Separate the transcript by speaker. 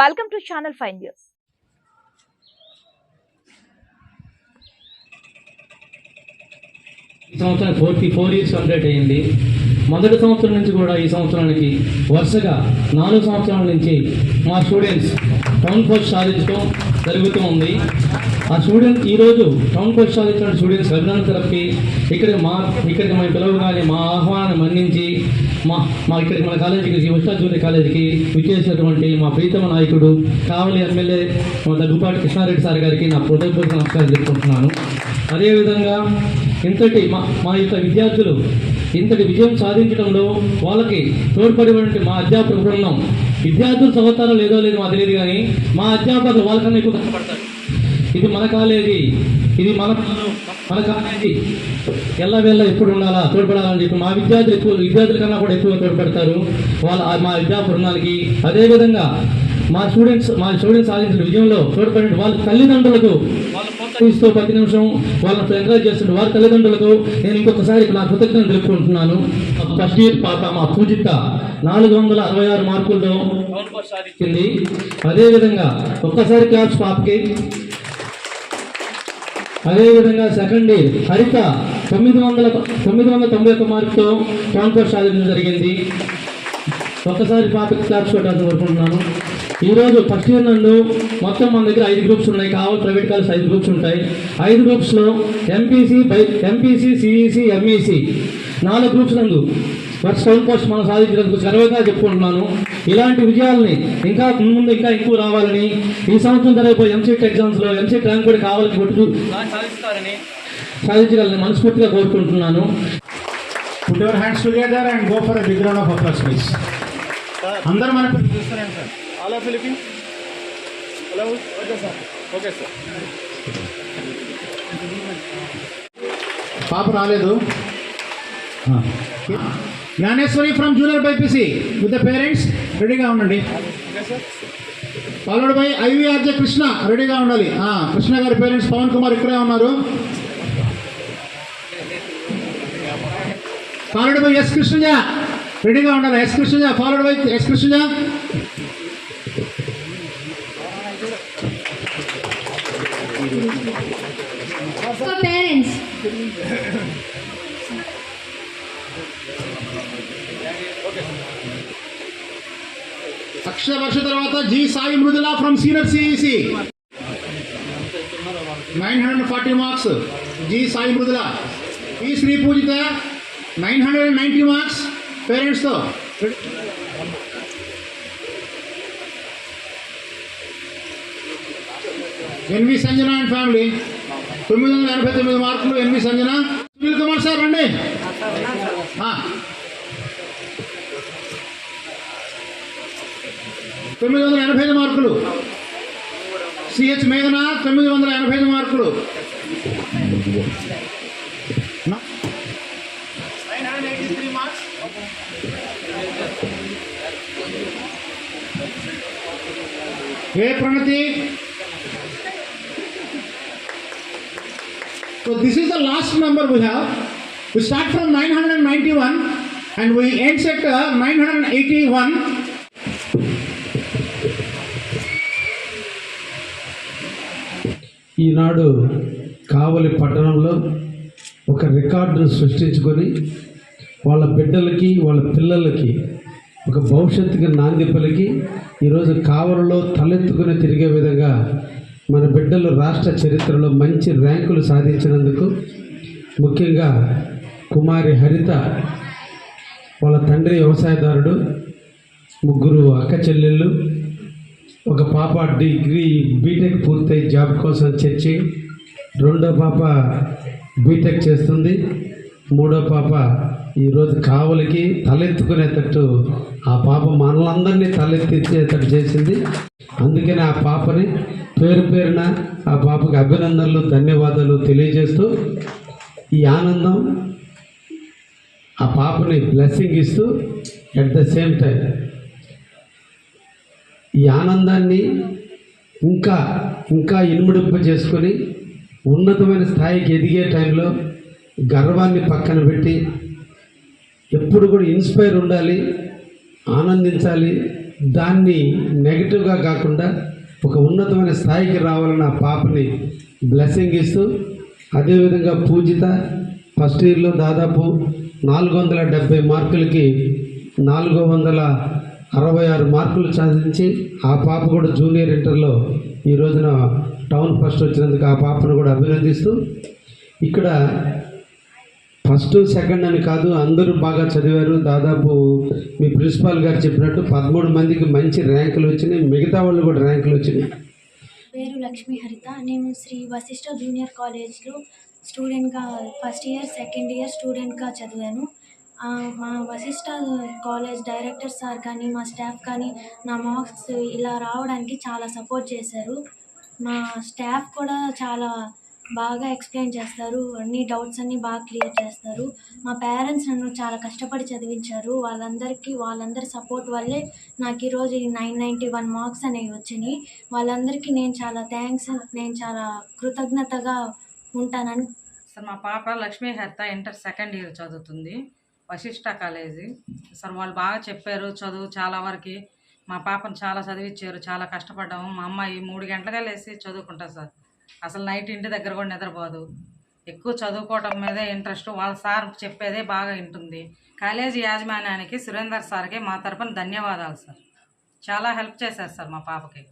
Speaker 1: Welcome to channel five news
Speaker 2: ఈ సంవత్సరం forty four years complete అయ్యింది మొదటి సంవత్సరం నుంచి కూడా ఈ సంవత్సరానికి వరుసగా నాలుగు సంవత్సరాల నుంచి మా స్టూడెంట్స్ టౌన్ పోస్ట్ సాధించడం జరుగుతూ ఉంది. ఆ స్టూడెంట్ ఈరోజు టౌన్ పోస్ట్ సాధించిన స్టూడెంట్స్ అభినందన తరపుకి ఇక్కడ మా ఇక్కడికి మేము పిలవగానే మా ఆహ్వానం మన్నించి మా మా ఇక్కడికి మన కాలేజీకి ఉషా జూనియర్ కాలేజీకి విచ్చేసినటువంటి మా ప్రీతమ నాయకుడు కావలి ఎమ్మెల్యే మా దగ్గుపాటి కృష్ణారెడ్డి సార్ గారికి నా హృదయపూర్వక నమస్కారం తెలుపుకుంటున్నాను. అదేవిధంగా ఇంతటి మా మా యొక్క విద్యార్థులు ఇంతటి విజయం సాధించడంలో వాళ్ళకి తోడ్పడేటువంటి మా అధ్యాపక బృందం విద్యార్థులు చదువుతారో లేదో లేదో మాకు తెలియదు కానీ మా అధ్యాపకులు వాళ్ళకన్నా ఎక్కువ కష్టపడతారు. ఇది మన కాలేజీ. ఇది మన మనకు అనేది ఎల్లవేళ్ళ ఎప్పుడు ఉండాలా తోడ్పడాలని చెప్పి మా విద్యార్థులు ఎక్కువ విద్యార్థుల కన్నా కూడా ఎక్కువ తోడ్పడతారు. వాళ్ళ మా విద్యా బృందానికి అదేవిధంగా మా స్టూడెంట్స్ మా స్టూడెంట్స్ సాధించిన విజయంలో తోడ్పడిన వాళ్ళ తల్లిదండ్రులకు వాళ్ళు ప్రోత్సహిస్తూ ప్రతి నిమిషం వాళ్ళని ఎంకరేజ్ చేస్తుంటే వారి తల్లిదండ్రులకు నేను ఇంకొకసారి నా కృతజ్ఞతలు తెలుపుకుంటున్నాను. ఫస్ట్ ఇయర్ పాప మా పూజిత నాలుగు వందల అరవై ఆరు మార్కులతో సాధించింది. అదేవిధంగా ఒక్కసారి క్లాస్ పాపకి అదేవిధంగా సెకండ్ హరిత తొమ్మిది వందల తొమ్మిది వందల తొంభై ఒక్క మార్కుతో కాన్ఫర్ సాధించడం జరిగింది. ఒక్కసారి పాపకి క్లాప్స్ కొట్టాల్సి కోరుకుంటున్నాను ఈరోజు ఫస్ట్ ఇయర్ నన్ను మొత్తం మన దగ్గర ఐదు గ్రూప్స్ ఉన్నాయి. కావాలి ప్రైవేట్ కాలేజ్ ఐదు గ్రూప్స్ ఉంటాయి. ఐదు గ్రూప్స్లో MPC by MPC CEC MEC నాలుగు గ్రూప్స్ నందు టౌన్ పోస్ట్ మనం సాధించినందుకు గర్వంగా చెప్పుకుంటున్నాను ఇలాంటి విజయాల్ని ఇంకా ముందు ఇంకా ఎక్కువ రావాలని ఈ సంవత్సరం జరగబోయే ఎంసెట్ ఎగ్జామ్స్లో ఎంసెట్ ర్యాంక్ కూడా కావాలని కొట్టు సాధిస్తారని సాధించగలని మనస్ఫూర్తిగా కోరుకుంటున్నాను
Speaker 3: Put your hands together and go for a big round of applause, please. అందరూ మన
Speaker 4: All are Philippines? Hello? Okay, sir. Okay, sir.
Speaker 3: పాప రాలేదు Gnaneshwari from junior BiPC with the parents రెడీగా ఉండండి. ఫాలోడ్ బై ఐవీఆర్జే కృష్ణ రెడీగా ఉండాలి. కృష్ణ గారి పేరెంట్స్ పవన్ కుమార్ ఇక్కడే ఉన్నారు. ఫాలోడ్ బై ఎస్ కృష్ణజ రెడీగా ఉండాలి. S Krishnaja followed by S Krishnaja.
Speaker 5: Parents
Speaker 3: Laksha Varsha తర్వాత G Sai Mrudula from senior CEC. Nine hundred forty marks G Sai Mrudula. ఈ Sri Poojitha nine hundred ninety marks పేరెంట్స్తో. NV Sanjana and family. తొమ్మిది వందల ఎనభై తొమ్మిది మార్కులు NV Sanjana. Sunil Kumar sir రండి. తొమ్మిది వందల ఎనభై ఐదు మార్కులు సిహెచ్ మేఘన తొమ్మిది వందల ఎనభై ఐదు మార్కులు ఏ ప్రణతి So this is the last number we have. We start from 991 and we end at uh, 981.
Speaker 6: ఈనాడు కావలి పట్టణంలో ఒక రికార్డును సృష్టించుకొని వాళ్ళ బిడ్డలకి వాళ్ళ పిల్లలకి ఒక భవిష్యత్తుకి నాంది పలికి ఈరోజు కావలలో తలెత్తుకుని తిరిగే విధంగా మన బిడ్డలు రాష్ట్ర చరిత్రలో మంచి ర్యాంకులు సాధించినందుకు ముఖ్యంగా కుమారి హరిత వాళ్ళ తండ్రి వ్యవసాయదారుడు ముగ్గురు అక్క చెల్లెళ్ళు ఒక పాప డిగ్రీ బీటెక్ పూర్తయి జాబ్ కోసం చర్చి. రెండో పాప బీటెక్ చేస్తుంది. మూడో పాప ఈరోజు కావలికి తలెత్తుకునేటట్టు ఆ పాప మనలందరినీ తలెత్తించేటట్టు చేసింది. అందుకని ఆ పాపని పేరు పేరున ఆ పాపకి అభినందనలు ధన్యవాదాలు తెలియజేస్తూ ఈ ఆనందం ఆ పాపని బ్లెస్సింగ్ ఇస్తూ అట్ ద సేమ్ టైం ఈ ఆనందాన్ని ఇంకా ఇంకా ఇనుముడింప చేసుకొని ఉన్నతమైన స్థాయికి ఎదిగే టైంలో గర్వాన్ని పక్కన పెట్టి ఎప్పుడు కూడా ఇన్స్పైర్ ఉండాలి ఆనందించాలి. దాన్ని నెగిటివ్గా కాకుండా ఒక ఉన్నతమైన స్థాయికి రావాలని ఆ పాపని బ్లెస్సింగ్ ఇస్తూ అదేవిధంగా పూజిత ఫస్ట్ ఇయర్లో దాదాపు నాలుగు వందల డెబ్బై మార్కులకి నాలుగు వందల అరవై ఆరు మార్కులు సాధించి ఆ పాప కూడా జూనియర్ ఇంటర్లో ఈ రోజున టౌన్ ఫస్ట్ వచ్చినందుకు ఆ పాపను కూడా అభినందిస్తూ ఇక్కడ ఫస్ట్ సెకండ్ అని కాదు అందరూ బాగా చదివారు. దాదాపు మీ ప్రిన్సిపాల్ గారు చెప్పినట్టు పదమూడు మందికి మంచి ర్యాంకులు వచ్చినాయి. మిగతా వాళ్ళు కూడా ర్యాంకులు వచ్చినాయి.
Speaker 1: పేరు లక్ష్మీ హరిత. నేను శ్రీ వశిష్ఠ జూనియర్ కాలేజ్లో స్టూడెంట్గా ఫస్ట్ ఇయర్ సెకండ్ ఇయర్ స్టూడెంట్గా చదివాను. మా వశిష్ఠ కాలేజ్ డైరెక్టర్ సార్ కానీ మా స్టాఫ్ కానీ నా మార్క్స్ ఇలా రావడానికి చాలా సపోర్ట్ చేశారు. మా స్టాఫ్ కూడా చాలా బాగా ఎక్స్ప్లెయిన్ చేస్తారు. అన్ని డౌట్స్ అన్ని బాగా క్లియర్ చేస్తారు. మా పేరెంట్స్ నన్ను చాలా కష్టపడి చదివించారు. వాళ్ళందరికీ వాళ్ళందరి సపోర్ట్ వల్లే నాకు ఈరోజు ఈ నైన్ నైంటీ వన్ మార్క్స్ అనేవి వచ్చినాయి. వాళ్ళందరికీ నేను చాలా థ్యాంక్స్ నేను చాలా కృతజ్ఞతగా ఉంటానని
Speaker 7: సార్ మా పాప Lakshmi Hartha inter second year చదువుతుంది. వశిష్ట కాలేజీ. సార్ వాళ్ళు బాగా చెప్పారు చదువు చాలా వరకు. మా పాపను చాలా చదివించారు చాలా కష్టపడ్డాము. మా అమ్మాయి మూడు గంటలుగా లేసి చదువుకుంటా సార్. అసలు నైట్ ఇంటి దగ్గర కూడా నిద్రపోదు. ఎక్కువ చదువుకోవటం మీదే ఇంట్రెస్ట్. వాళ్ళ సార్ చెప్పేదే బాగా వింటుంది. కాలేజీ యాజమాన్యానికి సురేందర్ సార్కి మా తరపున ధన్యవాదాలు సార్. చాలా హెల్ప్ చేశారు సార్ మా పాపకి.